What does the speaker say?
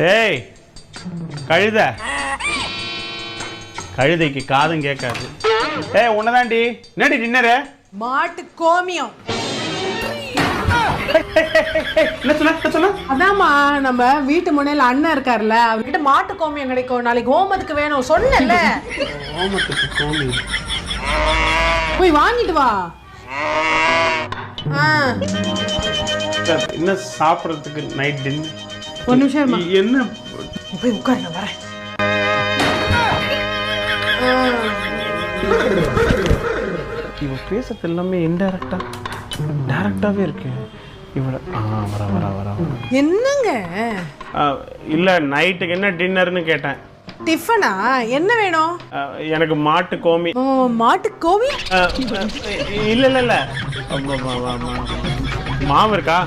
ஏய் கழுத. கழுதைக்கு காதும் கேட்காது. ஏய் உன்னதாண்டி என்னடி டின்னரு மாட்டு கோமியம். அதாம்மா நம்ம வீட்டு முனையில அண்ணன் இருக்கார்ல அவர்கிட்ட மாட்டு கோமியம் கிடைக்கும். நாளைக்கு ஹோமத்துக்கு வேணும். கோமி போய் வாங்கிட்டு வா. என்ன சாப்பிட்றதுக்கு நைட் டின்னர் ஒரு நிமிஷம். என்ன? போய் உட்காரு நான் வரேன். இவ பேசுறது எல்லாமே இன்டைரக்டா டைரக்டாவே இருக்கு. இவள ஆ வர வர வர வர. என்னங்க? இல்ல நைட்டுக்கு என்ன டின்னர்னு கேட்டேன். டிஃபனா? என்ன வேணும்? எனக்கு மாட்டு கோமி. மாட்டு ஆ, இல்ல இல்ல இல்ல. மாவு இருக்கா?